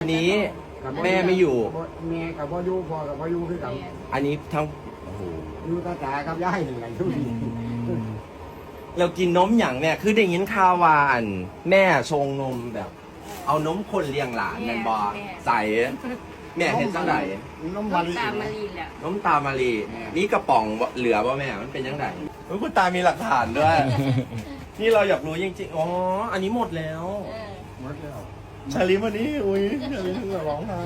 วันนี้แม่ไม่อยู่บ่แม่กับพ่ออยู่พ่อกับพ่ออยู่คือกันอันนี้ทั้งโอ้โหอยู่ตาตากับยายนี่แหละอยู่ดีเรากินนมอย่างเนี่ย คือได้ยินข่าววาอัน แม่ชงนมแบบ เอานมคนเลี้ยงหลานแมนบอใส่แม่เห็นจังไดน้ำต้มันนตามมารีแหละนมตามารีนี่กระป๋องบ่เหลือป่ะแม่มันเป็นยังไงเฮ้ยคุณตามีหลักฐานด้วย นี่เราอยากรู้จริงๆอ๋ออันนี้หมดแล้วเออหมดแล้ว ชาลิวันนี้อุ้ยชาลิถึงกับร้องไห้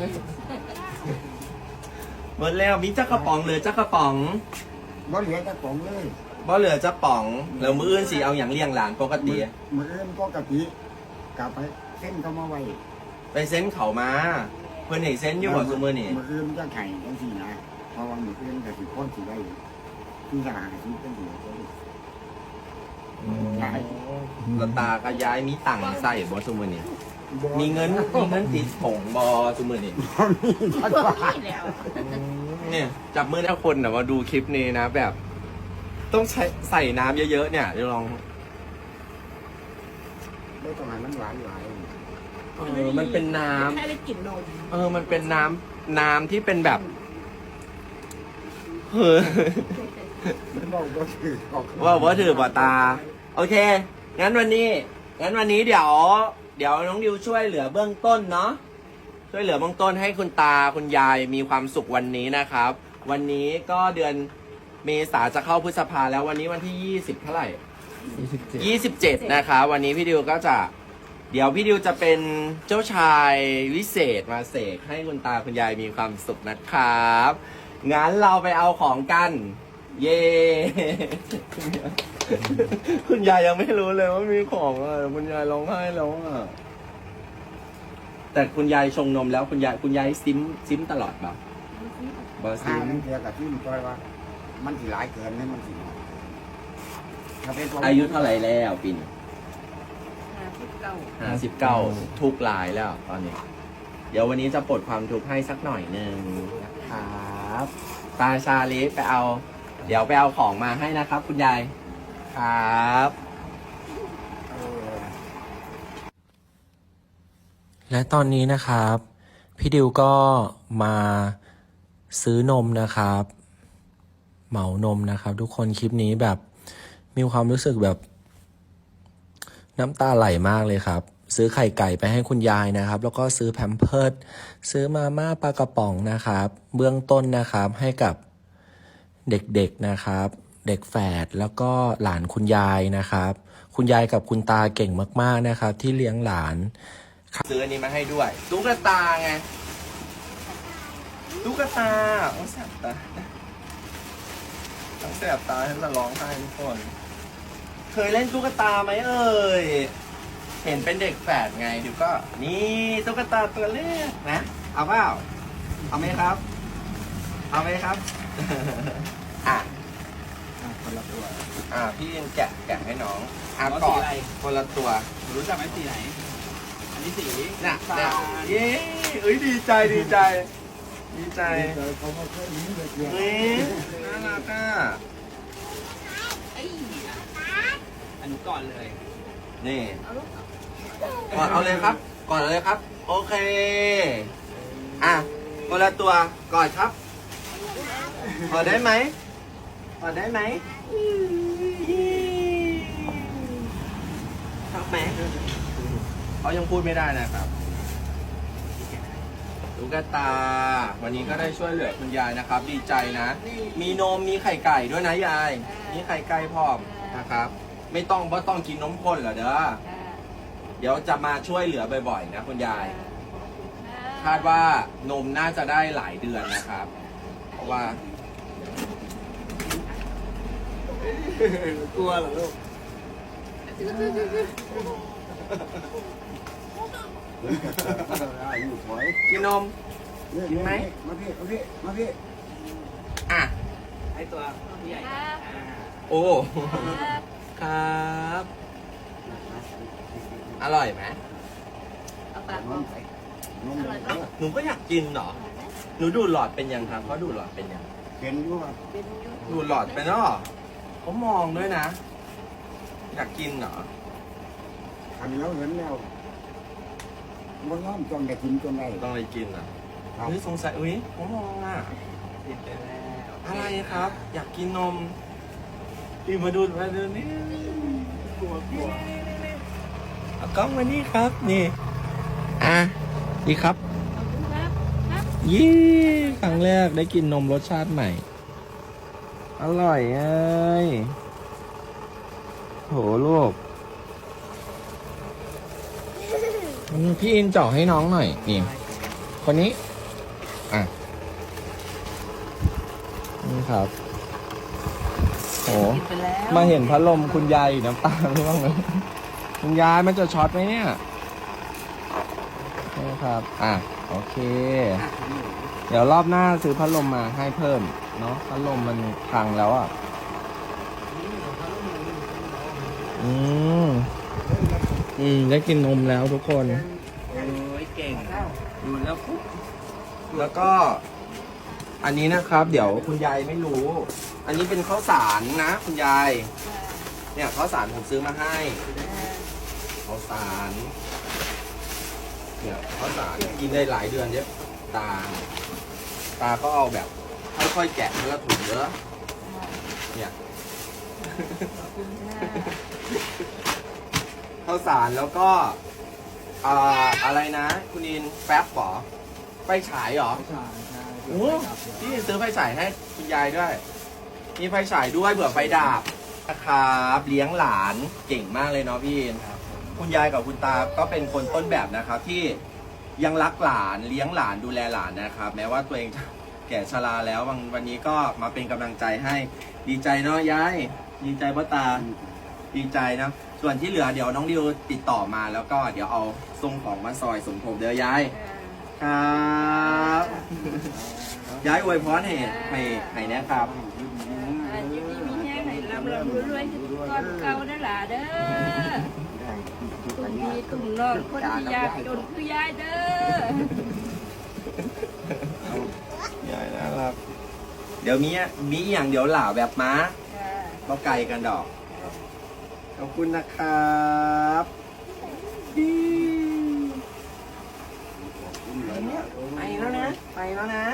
หมดแล้วมีจักกระป๋องเหลือจักกระป๋องบ่เหลือแต่ของเลยบ่เหลือจักป๋องแล้วมืออื่นสิเอาอย่างเลี้ยงหลานปกติมือเอื้นก็กะทิกลับไปเส้นเขามาไว้ไปเซ็นเขามา เพื่อนเห็นเซ็นอยู่บ่ซุมือนี่มือเอื้นจะไข่จังซี่นะเพราะว่ามือเอื้นก็สิพ้นสิได้ที่สนามที่เป็นสิได้ใช่แลวตาก็ย้ายมีตังค์ใส่บ่ซุมือนี่ มีเงินมีเงินติดผงบ่ซุมือนี่บ่มีจักว่านี่แล้วเนี่ย จับมือถ้าคนนะมาดูคลิปนี้นะ แบบ ต้องใช้ใส่น้ำเยอะๆเนี่ยเดี๋ยวลองได้ตรงไหนมันหวานหลายเออมันเป็นน้ำแค่ได้กลิ่นนมเออ มันเป็นน้ำน้ำที่เป็นแบบเฮ้ยมันบอกบ่ถือออกว่าว่าถือบ่ตา โอเค งั้นวันนี้ งั้นวันนี้เดี๋ยว เดี๋ยวน้องดิวช่วยเหลือเบื้องต้นเนาะช่วยเหลือเบื้องต้นให้คุณตาคุณยายมีความสุขวันนี้นะครับ วันนี้ก็เดือนเมษาจะเข้าพฤษภาแล้ววันนี้วันที่ยี่สิบเท่าไหร่ยี่สิบเจ็ดนะคะ วันนี้พี่ดิวก็จะ เดี๋ยวพี่ดิวจะเป็นเจ้าชายวิเศษมาเสกให้คุณตาคุณยายมีความสุขนะครับ งั้นเราไปเอาของกัน เย้ คุณยายยังไม่รู้เลยว่ามีของอะคุณยายร้องไห้แล้วอะแต่คุณยายชงนมแล้วคุณยายคุณยายซิมซิมตลอดเปล่าบอซิอ่าม นั่นเดียวกับที่มันต้อยว่า มันสิหลายเกินให้มันสิถ้าเป็นตัวอายุเท่าไหร่แล้วปีนี้หาที่เก่าห้าสิบเก้าทุกลายแล้วตอนนี้ เดี๋ยววันนี้จะปลดความทุกข์ให้สักหน่อยหนึ่งนะครับ ตาชาลีไปเอา เดี๋ยวไปเอาของมาให้นะครับ คุณยาย ครับ และตอนนี้นะครับ พี่ดิวก็มาซื้อนมนะครับ เหมานมนะครับ ทุกคนคลิปนี้แบบมีความรู้สึกแบบน้ำตาไหลมากเลยครับ ซื้อไข่ไก่ไปให้คุณยายนะครับ แล้วก็ซื้อแพมเพิร์ดซื้อมาม่าปลากระป๋องนะครับ เบื้องต้นนะครับให้กับเด็กๆนะครับ เด็กแฝดแล้วก็หลานคุณยายนะครับ คุณยายกับคุณตาเก่งมากๆนะครับ ที่เลี้ยงหลานซื้ออันนี้มาให้ด้วยตุ๊กตาไงตุ๊กตาโอ้แสบตาทั้งแสบตาทั้งจะร้องไห้ทุกคน เคยเล่นตุ๊กตาไหมเอ่ยเห็นเป็นเด็กแฝดไงเดี๋ยวก็ นี่ตุ๊กตาตัวเล็กนะ เอาเปล่าเอาไหมครับ เอาไหมครับ อะ คนละตัวอะพี่ยังแกะแกะให้น้องอะกอดคนละตัว รู้จักไหมสีไหน อันนี้สีน่ะฟ้าน่ะเย้เอ้ยดีใจดีใจ ดีใจเจอเขาก็เคยมีเลยเดียวเฮ้ยน่ารักอะไอ้อันนี้ก่อนเลย นี่ก่อนเอาเลยครับ ก่อนเอาเลยครับ โอเค อะคนละตัวกอดครับกอดได้ไหม กอดได้ไหมชอบไหมเขายังพูดไม่ได้นะครับลูกตา วันนี้ก็ได้ช่วยเหลือคุณยายนะครับ ดีใจนะ มีนมมีไข่ไก่ด้วยนะยาย มีไข่ไก่พร้อมนะครับ ไม่ต้องเพราะต้องกินนมข้นเหรอเด้อเดี๋ยวจะมาช่วยเหลือบ่อยๆ นะคุณยาย คาดว่านมน่าจะได้หลายเดือนนะครับ เพราะว่า กลัวเหรอลูกอยู่ถอยกินนม กินไหม มาพี่มาพี่มาพี่อะไอตัวผู้ใหญ่ครับอ่าโอ้ครับครับ อร่อยไหมเอาปากนออมกใส่นมใส่หนูก็อยากกินเหรอ หนูดูดหลอดเป็นยังครับเขาดูดหลอดเป็นยัง เป็นอยู่ว่าเป็นยุดูดหลอดเป็นเหรอ เขามองด้วยนะ อยากกินเหรอทำแล้วเห็นแล้วบนน้อมจนได้กินจนได้ต้องไปกินอะครับเฮ้ยสงสัยอุ้ยผมมองอะ ติดไปแล้วอะไรครับ อยากกินนมพี่มาดูมาดูนี่กลัวกลัวเอากล้องมานี่ครับ นี่ อะนี่ครับ ขอบคุณครับ ครับ ยี่ครั้งแรกได้กินนมรสชาติใหม่ อร่อยเอ้ยโหลูกพี่อินเจาะให้น้องหน่อย นี่ คนนี้ อะ นี่ครับโหกินไปแล้วมาเห็นพัดลมคุณยายอยู่น้ำตาไม่บ้างเลยคุณยายมันจะช็อตไหมเนี่ย นี่ครับ อะ โอเค เดี๋ยวรอบหน้าซื้อพัดลมมาให้เพิ่ม เนาะพัดลมมันพังแล้วอะ อืมอืมได้กินนมแล้วทุกคน โอ้ยเก่งดูแล้วปุ๊บแล้วก็ อันนี้นะครับ เดี๋ยวคุณยายไม่รู้ อันนี้เป็นข้าวสารนะ คุณยาย เนี่ยข้าวสารผมซื้อมาให้ข้าวสาร เนี่ยข้าวสารกินได้หลายเดือนเยอะตา ตาก็เอาแบบค่อยๆแกะทีละถุงเยอะเนี่ยขอบคุณค่ะข้าวสารแล้วก็อ่าอะไรนะ คุณอินแฟบเหรอไฟฉายเหรอพี่ซื้อไฟฉายให้คุณยายด้วย มีไฟฉายด้วยเผื่อไฟดับนะครับเลี้ยงหลานเก่งมากเลยเนาะพี่อินคุ คุณยายกับคุณตาก็เป็นคนต้นแบบนะครับ ที่ยังรักหลานเลี้ยงหลานดูแลหลานนะครับ แม้ว่าตัวเองจะแก่ชราแล้ววันวันนี้ก็มาเป็นกำลังใจให้ดีใจเนาะยายดีใจพ่อตาดีใจนะส่วนที่เหลือเดี๋ยวน้องดิวติดต่อมาแล้วก็เดี๋ยวเอาส่งของมาซอยสมทบเด้อยายครับยายอวยพรให้ให้ให้นะครับอายู่ดีมีแห้งให้ลำลำรวยๆก่อนเก่าเด้อหล่ะเด้อ ตุ่มดีตุ่มนอนคนที่ยากจนคือยายเด้อยายน่ารักเดี๋ยวมีมีอย่างเดี๋ยวหล่าแบบม้าค่ะก็ไกลกันดอก ขอบคุณนะครับไปแล้วนะ ไปแล้วนะ